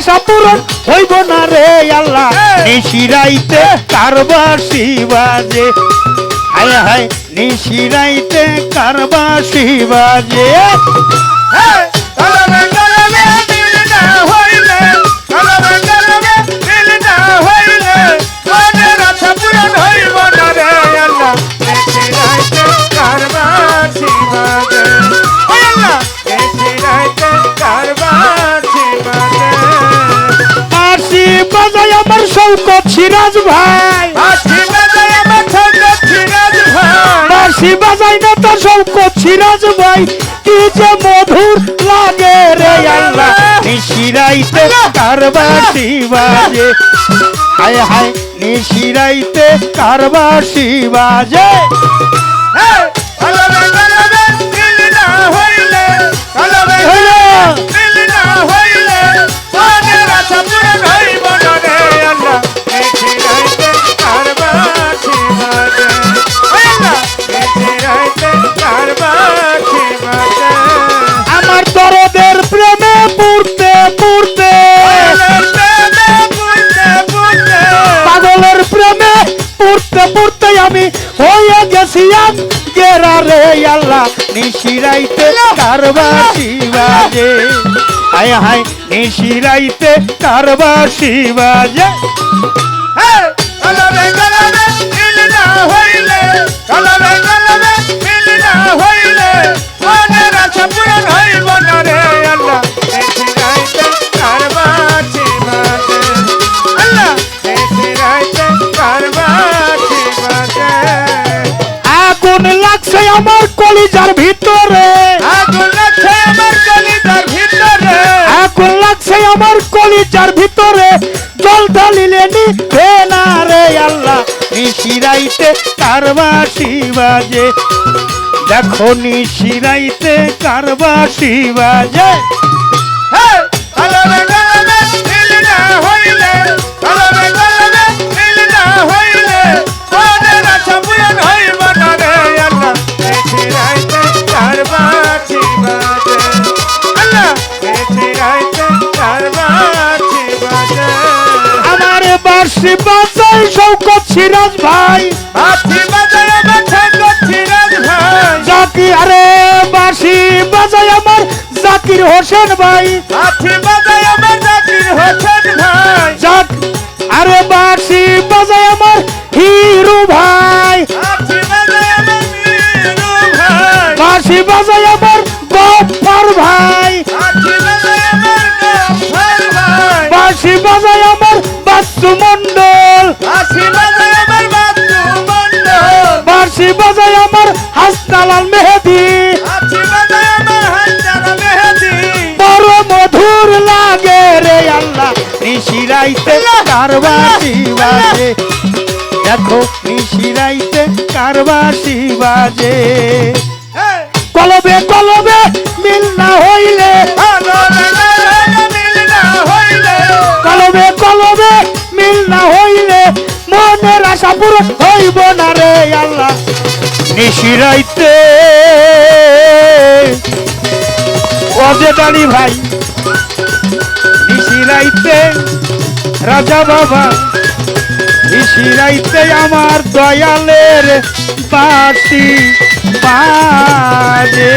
আশা হ্যাঁ। হ্যাঁ। হ্যাঁ, পূরণ হইব না রে আল্লাহ। নিশিরাইতে কারবাসি বাজে হায় হায় নিশিরাইতে কারবাসি বাজে হ্যাঁ ভাই। যাই না তো শৌকত সিরাজ ভাই কি যে মধুর লাগে রে আল্লাহ। নিশিরাইতে কারবাসি বাজে হায় হায় নিশিরাইতে কারবাসি বাজে পড়তে পাগলের প্রেমে পড়তে পড়তে আমি হয়ে গেছিলাম গেরা রে আল্লাহ নিশিরাইতে কারবাসি বাজে। হায় হায় নিশিরাইতে কারবাসি বাজে। হ্যাঁ, হইলে, মনের আশা পূরণ হইব না রে। লাগছে আমার কলিজার ভিতরে। আগুন লাগছে আমার কলিজার ভিতরে। আগুন লাগছে আমার কলিজার ভিতরে। জল ঢালিলে নিভে না রে আল্লাহ। নিশিরাইতে কারবাসি বাজে? দেখো নিশিরাইতে কারবাসি বাজে। হ্যাঁ, বার্ষি বাজাই শৌকত সিরাজ ভাই বাঁশি বাজায় আমার ছোট সিরাজ ভাই। জাকি আরে বার্ষি বাজাই আমার জাকির হোসেন ভাই বাঁশি বাজায় আমার জাকির হোসেন ভাই। জাক আরে বার্ষি বাজাই আমার হিরু ভাই। বাঁশি বাজাই আমার মন্ডল বাঁশি বাজায় আমার। বাঁশি হাসনালাল মেহেদি। বাঁশি বাজায় আমার হাজারা মেহেদি। বড় মধুর লাগে রে আল্লাহ নিশিরাইতে কারবাসি বাজে? দেখো নিশিরাইতে কারবাসি বাজে? কলবে কলবে মনের আশা পূরণ হইব না রে আল্লাহ। নিশিরাইতে। অজেদানি ভাই, নিশিরাইতে রাজা বাবা, নিশিরাইতে আমার দয়ালের বাসি বাজে।